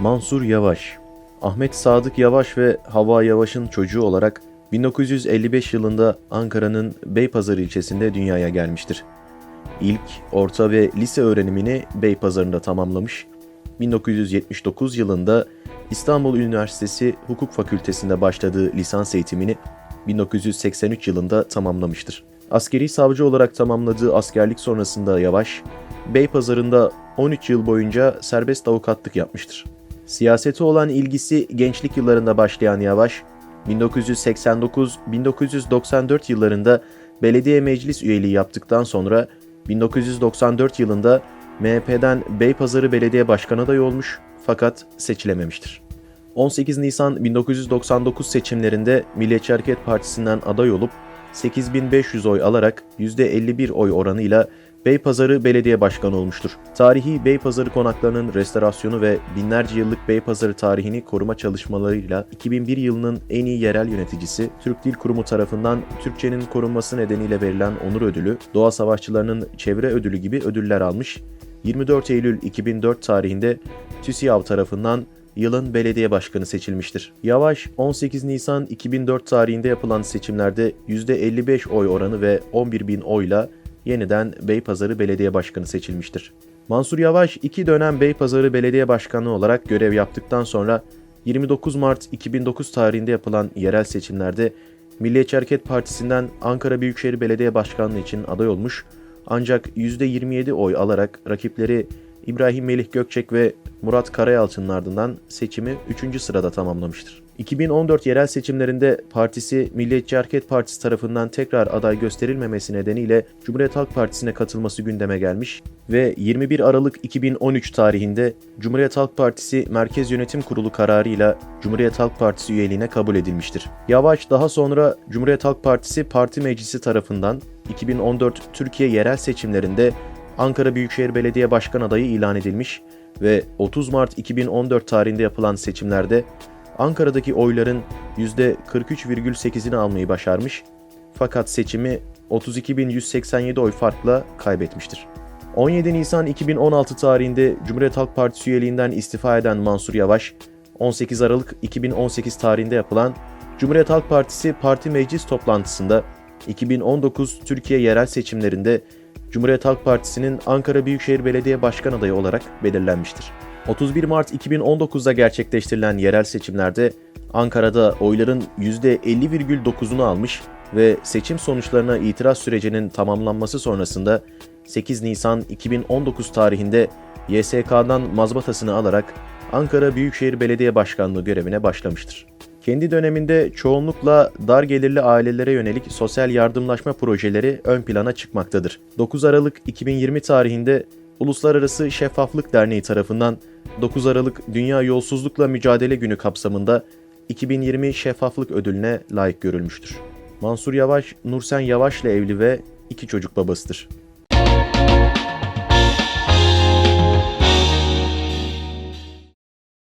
Mansur Yavaş Ahmet Sadık Yavaş ve Hava Yavaş'ın çocuğu olarak 1955 yılında Ankara'nın Beypazarı ilçesinde dünyaya gelmiştir. İlk, orta ve lise öğrenimini Beypazarı'nda tamamlamış. 1979 yılında İstanbul Üniversitesi Hukuk Fakültesi'nde başladığı lisans eğitimini 1983 yılında tamamlamıştır. Askeri savcı olarak tamamladığı askerlik sonrasında Yavaş, Beypazarı'nda 13 yıl boyunca serbest avukatlık yapmıştır. Siyasete olan ilgisi gençlik yıllarında başlayan Yavaş, 1989-1994 yıllarında belediye meclis üyeliği yaptıktan sonra 1994 yılında MHP'den Beypazarı Belediye Başkanı adayı olmuş fakat seçilememiştir. 18 Nisan 1999 seçimlerinde Milliyetçi Hareket Partisi'nden aday olup 8500 oy alarak %51 oy oranıyla Beypazarı Belediye Başkanı olmuştur. Tarihi Beypazarı konaklarının restorasyonu ve binlerce yıllık Beypazarı tarihini koruma çalışmalarıyla 2001 yılının en iyi yerel yöneticisi, Türk Dil Kurumu tarafından Türkçenin korunması nedeniyle verilen onur ödülü, doğa savaşçılarının çevre ödülü gibi ödüller almış. 24 Eylül 2004 tarihinde TÜSİAV tarafından yılın belediye başkanı seçilmiştir. Yavaş 18 Nisan 2004 tarihinde yapılan seçimlerde %55 oy oranı ve 11 bin oyla yeniden Beypazarı Belediye Başkanı seçilmiştir. Mansur Yavaş iki dönem Beypazarı Belediye Başkanı olarak görev yaptıktan sonra 29 Mart 2009 tarihinde yapılan yerel seçimlerde Milliyetçi Hareket Partisi'nden Ankara Büyükşehir Belediye Başkanlığı için aday olmuş ancak %27 oy alarak rakipleri İbrahim Melih Gökçek ve Murat Karayalçı'nın ardından seçimi 3. sırada tamamlamıştır. 2014 yerel seçimlerinde partisi Milliyetçi Hareket Partisi tarafından tekrar aday gösterilmemesi nedeniyle Cumhuriyet Halk Partisi'ne katılması gündeme gelmiş ve 21 Aralık 2013 tarihinde Cumhuriyet Halk Partisi Merkez Yönetim Kurulu kararıyla Cumhuriyet Halk Partisi üyeliğine kabul edilmiştir. Yavaş daha sonra Cumhuriyet Halk Partisi Parti Meclisi tarafından 2014 Türkiye yerel seçimlerinde Ankara Büyükşehir Belediye Başkan adayı ilan edilmiş ve 30 Mart 2014 tarihinde yapılan seçimlerde Ankara'daki oyların %43,8'ini almayı başarmış fakat seçimi 32.187 oy farkla kaybetmiştir. 17 Nisan 2016 tarihinde Cumhuriyet Halk Partisi üyeliğinden istifa eden Mansur Yavaş, 18 Aralık 2018 tarihinde yapılan Cumhuriyet Halk Partisi Parti Meclis toplantısında 2019 Türkiye yerel seçimlerinde Cumhuriyet Halk Partisi'nin Ankara Büyükşehir Belediye Başkan adayı olarak belirlenmiştir. 31 Mart 2019'da gerçekleştirilen yerel seçimlerde Ankara'da oyların %50,9'unu almış ve seçim sonuçlarına itiraz sürecinin tamamlanması sonrasında 8 Nisan 2019 tarihinde YSK'dan mazbatasını alarak Ankara Büyükşehir Belediye Başkanlığı görevine başlamıştır. Kendi döneminde çoğunlukla dar gelirli ailelere yönelik sosyal yardımlaşma projeleri ön plana çıkmaktadır. 9 Aralık 2020 tarihinde Uluslararası Şeffaflık Derneği tarafından 9 Aralık Dünya Yolsuzlukla Mücadele Günü kapsamında 2020 Şeffaflık Ödülüne layık görülmüştür. Mansur Yavaş, Nursen Yavaş'la evli ve iki çocuk babasıdır.